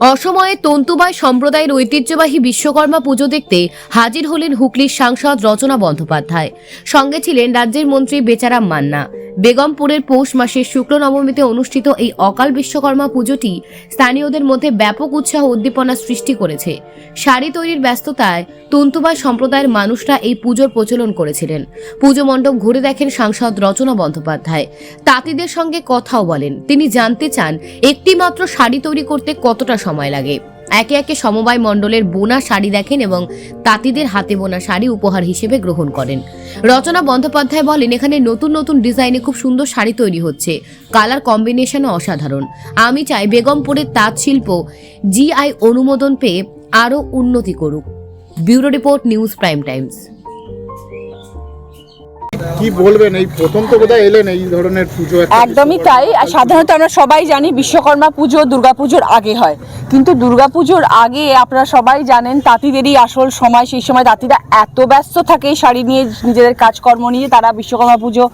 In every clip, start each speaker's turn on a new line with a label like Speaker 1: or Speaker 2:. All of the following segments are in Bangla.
Speaker 1: অসময়ে তন্তুবায় সম্প্রদায়ের ঐতিহ্যবাহী বিশ্বকর্মা পুজো দেখতে হাজির হলেন হুগলির সাংসদ রচনা বন্দ্যোপাধ্যায়। সঙ্গে ছিলেন রাজ্যের মন্ত্রী বেচারাম মান্না। বেগমপুরের পৌষ মাসের শুক্ল নবমীতে অনুষ্ঠিত এই অকাল বিশ্বকর্মা পুজোটি স্থানীয়দের মধ্যে ব্যাপক উৎসাহ উদ্দীপনা সৃষ্টি করেছে। শাড়ি তৈরির ব্যস্ততায় তন্তুবায় সম্প্রদায়ের মানুষরা এই পুজোর প্রচলন করেছিলেন। পুজো মণ্ডপ ঘুরে দেখেন সাংসদ রচনা বন্দ্যোপাধ্যায়। তাঁতিদের সঙ্গে কথাও বলেন। তিনি জানতে চান একটি মাত্র শাড়ি তৈরি করতে কতটা সময় লাগে। একে একে সমবায় মণ্ডলের বোনা শাড়ি দেখেন এবং তাঁতিদের হাতে বোনা শাড়ি উপহার হিসেবে গ্রহণ করেন। রচনা বন্দ্যোপাধ্যায় বলেন, এখানে নতুন নতুন ডিজাইনে খুব সুন্দর শাড়ি তৈরি হচ্ছে। কালার কম্বিনেশনও অসাধারণ। আমি চাই বেগমপুরের তাঁত শিল্প জিআই অনুমোদন পেয়ে আরও উন্নতি করুক। Bureau report news prime times.
Speaker 2: কি বলবেন? এই প্রথম তো বোধহয় এলেন এই ধরনের পুজো
Speaker 3: একদমই তাই। আর সাধারণত আমরা সবাই জানি বিশ্বকর্মা পুজো দুর্গাপুজোর আগে হয়। কিন্তু দুর্গাপুজোর আগে আপনারা সবাই জানেন তাঁতিদেরই আসল সময়। সেই সময় তাঁতিরা এত ব্যস্ত থাকে শাড়ি নিয়ে নিজেদের কাজকর্ম নিয়ে তারা বিশ্বকর্মা পুজো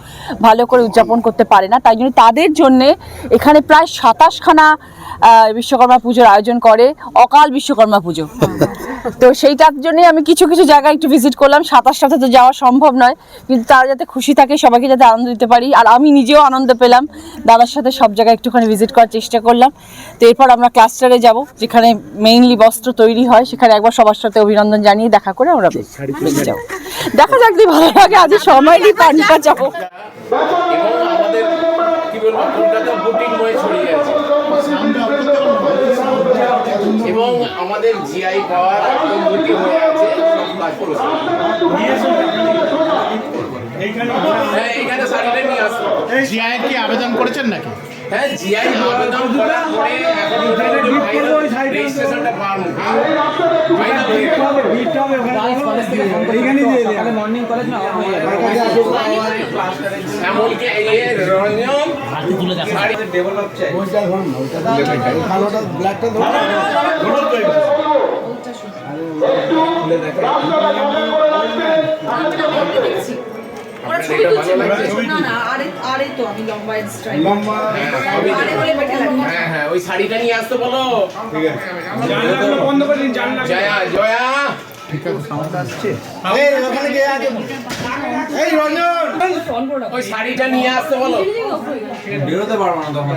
Speaker 3: ভালো করে উদযাপন করতে পারে না। তাই জন্য তাদের জন্যে এখানে প্রায় সাতাশখানা আহ, বিশ্বকর্মা পুজোর আয়োজন করে। অকাল বিশ্বকর্মা পুজো। তো সেইটার জন্যই আমি কিছু কিছু জায়গায় একটু ভিজিট করলাম। সাতাশটাতে তো যাওয়া সম্ভব নয় কিন্তু তারা যাতে খুশি থাকে সবাইকে যাতে আনন্দ দিতে পারি। আর আমি নিজেও আনন্দ পেলাম। দাদার সাথে সব জায়গায় একটুখানি ভিজিট করার চেষ্টা করলাম। তো এরপর আমরা ক্লাস্টারে যাব যেখানে মেইনলি বস্ত্র তৈরি হয়। সেখানে একবার সবার সাথে অভিনন্দন জানিয়ে দেখা করে আমরা বেরিয়ে যাব। দেখা যাক ভালো লাগে আজ সময় নিয়ে পানিটা যাব।
Speaker 4: আমাদের জিআই পাওয়ার একদম বুটিং হয়ে আছে হ্যাঁ এখানে শাড়িটা নিয়ে আসব
Speaker 2: জিআই কি আবেদন করেছেন নাকি?
Speaker 4: হ্যাঁ জিআই আবেদন করার পরে এখন রেজিস্ট্রেশনটা পাওয়ার মুখে এমনকি এই
Speaker 5: লাগে।
Speaker 4: হ্যাঁ হ্যাঁ ওই শাড়িটা নিয়ে আসতে বলো। জয়া জয়া। ওই শাড়িটা নিয়ে আসতে বলো।
Speaker 6: বেরোতে পারব না তখন।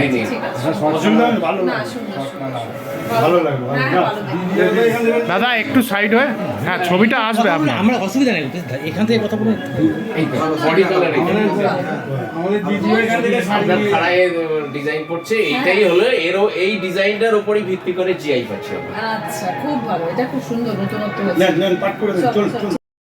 Speaker 4: নেই।
Speaker 5: হ্যাঁ
Speaker 2: দাদা একটু সাইড হয়ে। হ্যাঁ ছবিটা আসবে আপনার।
Speaker 7: আমরা অসুবিধা নেই এখান থেকে কথা বলুন।
Speaker 4: বডি কালার
Speaker 8: আমাদের দিদি এখান থেকে
Speaker 4: আপনার খাড়ায় ডিজাইন এইটাই হলো এরও এই ডিজাইনটার উপরই ভিত্তি করে জিআই পাচ্ছি আমরা।
Speaker 5: আচ্ছা খুব ভালো। এটা খুব সুন্দর নতুনত্ব হয়েছে
Speaker 8: পাট করে চল চল।